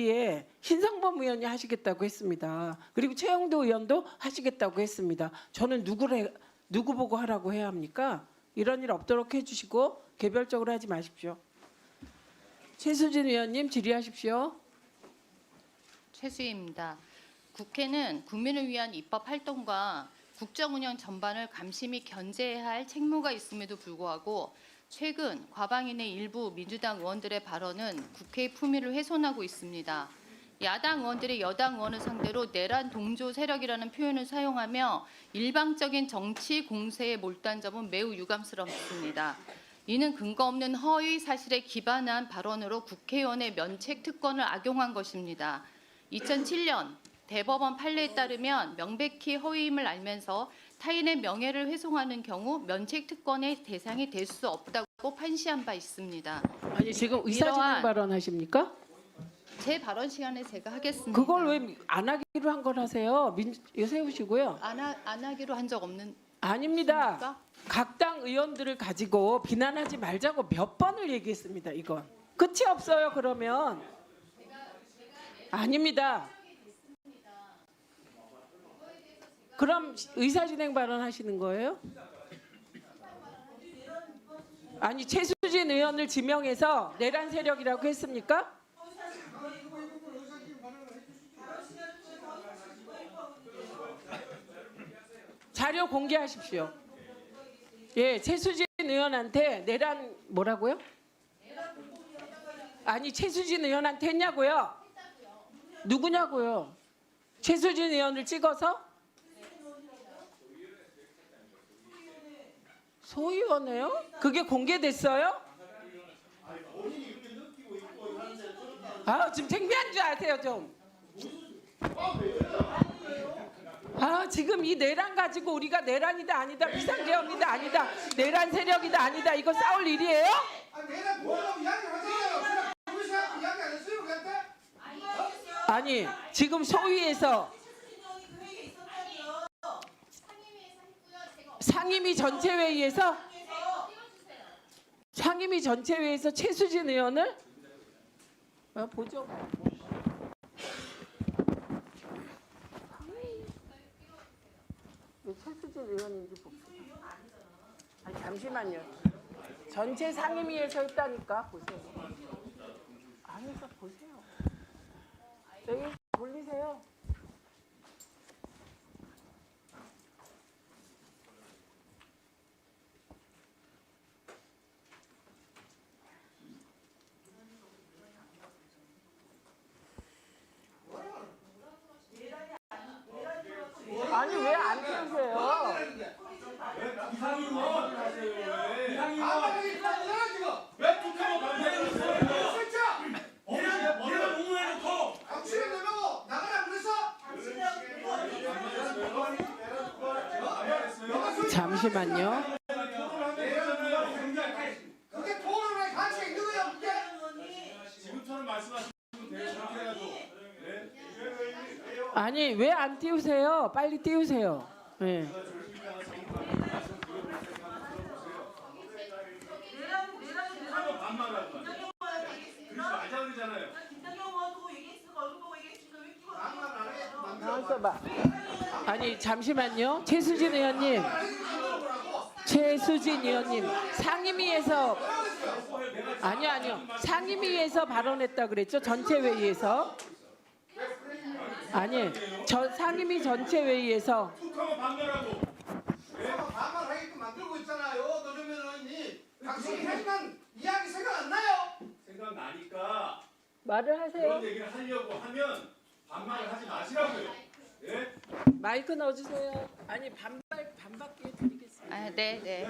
질의에 신성범 의원이 하시겠다고 했습니다. 그리고 최영도 의원도 하시겠다고 했습니다. 저는 누구를 누구 보고 하라고 해야 합니까? 이런 일 없도록 해주시고 개별적으로 하지 마십시오. 최수진 의원님 질의하십시오. 최수희입니다. 국회는 국민을 위한 입법 활동과 국정 운영 전반을 감심히 견제해야 할 책무가 있음에도 불구하고 최근 과방인의 일부 민주당 의원들의 발언은 국회의 품위를 훼손하고 있습니다. 야당 의원들이 여당 의원을 상대로 내란 동조 세력이라는 표현을 사용하며 일방적인 정치 공세에 몰두한 점은 매우 유감스럽습니다. 이는 근거 없는 허위 사실에 기반한 발언으로 국회의원의 면책 특권을 악용한 것입니다. 2007년 대법원 판례에 따르면 명백히 허위임을 알면서 타인의 명예를 훼손하는 경우 면책 특권의 대상이 될 수 없다고 판시한 바 있습니다. 아니 지금 의사진행 이러한- 발언하십니까? 제 발언 시간에 제가 하겠습니다. 그걸 왜 안 하기로 한 걸 하세요? 민 세우시고요. 안, 하, 안 하기로 한 적 없는 아닙니다. 겁니까? 각 당 의원들을 가지고 비난하지 말자고 몇 번을 얘기했습니다. 이건 끝이 없어요. 그러면 아닙니다. 그럼 의사 진행 발언하시는 거예요? 아니 최수진 의원을 지명해서 내란 세력이라고 했습니까? 자료 공개하십시오. 예, 최수진 의원한테 내란 뭐라고요? 아니 최수진 의원한테 했냐고요? 누구냐고요? 최수진 의원을 찍어서 소위원회요? 그게 공개됐어요? 아 지금 창피한 줄 아세요 좀. 아 지금 이 내란 가지고 우리가 내란이다 아니다 비상계엄이다 아니다 내란 세력이다 아니다 이거 싸울 일이에요? 아, 내가 뭐라고 이야기를 하잖아요. 그냥 우리 사람 이야기 안 했어요, 그한테? 아니 지금 소위에서 상임위 전체 회의에서 상임위 전체 회의에서 최수진 의원을 어, 보죠. 왜 최수진 의원인지 봅시다. 아니 잠시만요. 전체 상임위에서 했다니까 보세요. 아니까 보세요. 여기 돌리세요. 아니 왜 안 띄우세요? 아마 여기 있잖아, 지금. 왜 국회만 반대했어요? 진짜. 우리가 우리가 농무해놓고 당신을 내려고 나가라 그랬어? 잠시만요. 그게 토론을 할 가치가 있는 거야, 그게? 지금처럼 말씀하시면 돼요. 그렇게 해가지고. 네? 아니 왜 안 띄우세요? 빨리 띄우세요. 예. 한번 반말하고. 그러지 말자 그러잖아요. 나와서 봐. 아니 잠시만요. 최수진 의원님. 최수진 의원님 상임위에서 아니요 아니요 상임위에서 발언했다 그랬죠 전체 회의에서 아니 저 상임위 전체 회의에서 툭하면 반말하고. 반말하게끔 만들고 있잖아요, 노정면 의원님. 당신이 하지만 이야기 생각 안 나요? 생각나니까 말을 하세요. 그런 얘기를 하려고 하면 반말을 하지 마시라고요. 예? 마이크 넣어주세요. 아니 반발 반박기 드리겠습니다. 아, 네, 네.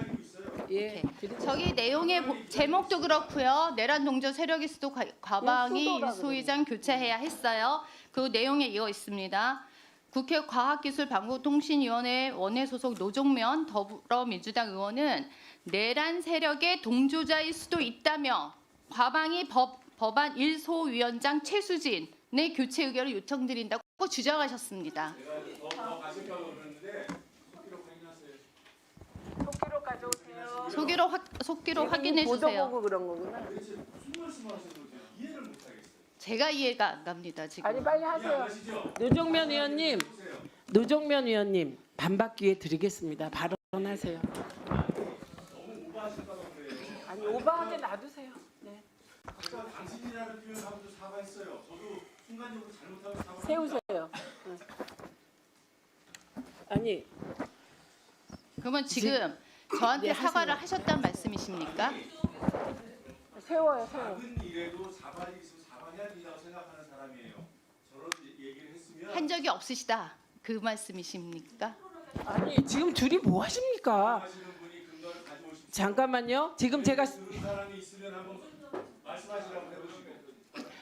예. 저기 내용의 보- 제목도 그렇고요. 내란 동조 세력일 수도 과- 과방이 수도라 소위장 교체해야 했어요. 그 내용에 이어 있습니다. 국회 과학기술방송통신위원회 원내 소속 노종면 더불어민주당 의원은 내란 세력의 동조자일 수도 있다며 과방위 법, 법안 1소 위원장 최수진의 교체 의결을 요청드린다고 주장하셨습니다. 더, 더 가실까고 그러는데 속기록 확인하세요. 소기로 확, 속기로 확인해 주세요. 보고 그런 거구나. 대체 무슨 말씀을 하시는 건지 이해를 못 하겠어요. 제가 이해가 안 갑니다 지금. 아니 빨리 하세요. 노종면 의원님. 노종면 의원님 반박 기회 드리겠습니다. 발언하세요. 너무 그래요. 아니 오버하게 놔두세요. 네. 당신이라는 표현 하고도 사과했어요. 저도 순간적으로 잘못하면 사과합니다. 세우세요. 응. 아니 그러면 지금 저한테 네. 사과를 하셨단 말씀이십니까? 세워요, 세워. 작은 일에도 사과이 있으면 사과해야 된다고 생각하는 사람이에요. 저런 얘기를 했으면 한 적이 없으시다 그 말씀이십니까? 아니 지금 둘이 뭐 하십니까? 하시는 분이 근거를 가져오십시오. 잠깐만요. 지금 제가 들은 사람이 있으면 한번 말씀하시라고 해보시고.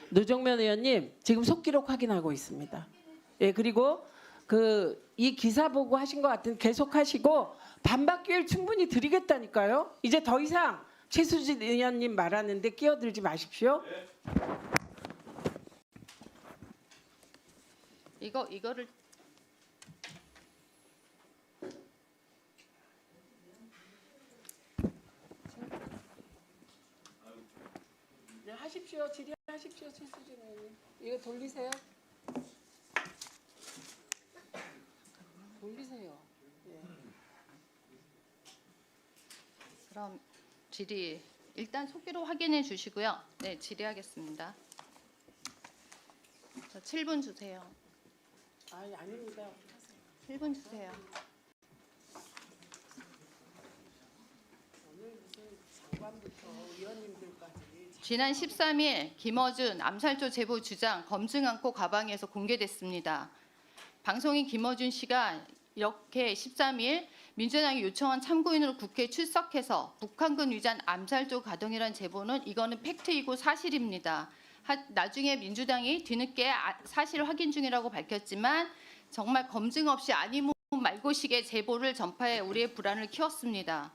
노정면 의원님 지금 속기록 확인하고 있습니다. 예 그리고 그 이 기사 보고 하신 것 같은 계속 하시고 반박 기회를 충분히 드리겠다니까요. 이제 더 이상 최수진 의원님 말하는데 끼어들지 마십시오. 이거 이거를 네, 하십시오. 질의하십시오, 최수진 의원님. 이거 돌리세요. 돌리세요. 예. 그럼 질의 일단 속기로 확인해 주시고요. 네 질의하겠습니다. 자 7분 주세요. 아니 아닙니다. 7분 주세요. 오늘 무슨 장관부터 의원님들까지 지난 13일 김어준 암살조 제보 주장 검증 않고 가방에서 공개됐습니다. 방송인 김어준 씨가 이렇게 13일 민주당이 요청한 참고인으로 국회에 출석해서 북한군 위장 암살조 가동이란 제보는 이거는 팩트이고 사실입니다. 하- 나중에 민주당이 뒤늦게 아- 사실 확인 중이라고 밝혔지만 정말 검증 없이 아니면 말고식의 제보를 전파해 우리의 불안을 키웠습니다.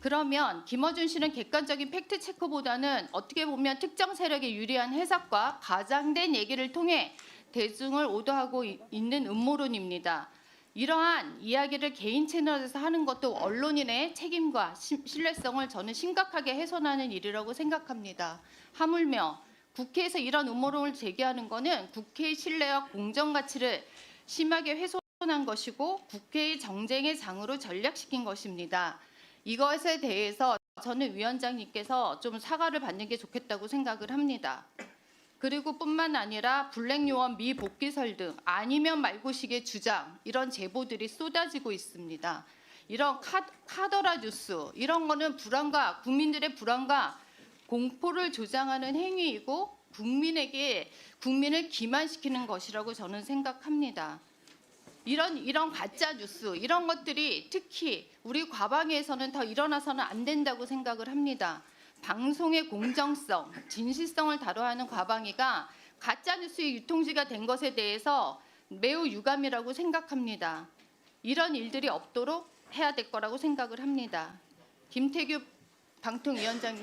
그러면 김어준 씨는 객관적인 팩트 체크보다는 어떻게 보면 특정 세력에 유리한 해석과 과장된 얘기를 통해 대중을 오도하고 이- 있는 음모론입니다. 이러한 이야기를 개인 채널에서 하는 것도 언론인의 책임과 시- 신뢰성을 저는 심각하게 훼손하는 일이라고 생각합니다. 하물며 국회에서 이런 음모론을 제기하는 것은 국회의 신뢰와 공정 가치를 심하게 훼손한 것이고 국회의 정쟁의 장으로 전략시킨 것입니다. 이것에 대해서 저는 위원장님께서 좀 사과를 받는 게 좋겠다고 생각을 합니다. 그리고 뿐만 아니라 블랙 요원 미복귀설 등 아니면 말고식의 주장 이런 제보들이 쏟아지고 있습니다. 이런 카, 카더라 뉴스 이런 거는 불안과 국민들의 불안과 공포를 조장하는 행위이고 국민에게 국민을 기만시키는 것이라고 저는 생각합니다. 이런 이런 가짜 뉴스 이런 것들이 특히 우리 과방위에서는 더 일어나서는 안 된다고 생각을 합니다. 방송의 공정성, 진실성을 다뤄야 하는 과방위가 가짜 뉴스의 유통지가 된 것에 대해서 매우 유감이라고 생각합니다. 이런 일들이 없도록 해야 될 거라고 생각을 합니다. 김태규 방통위원장님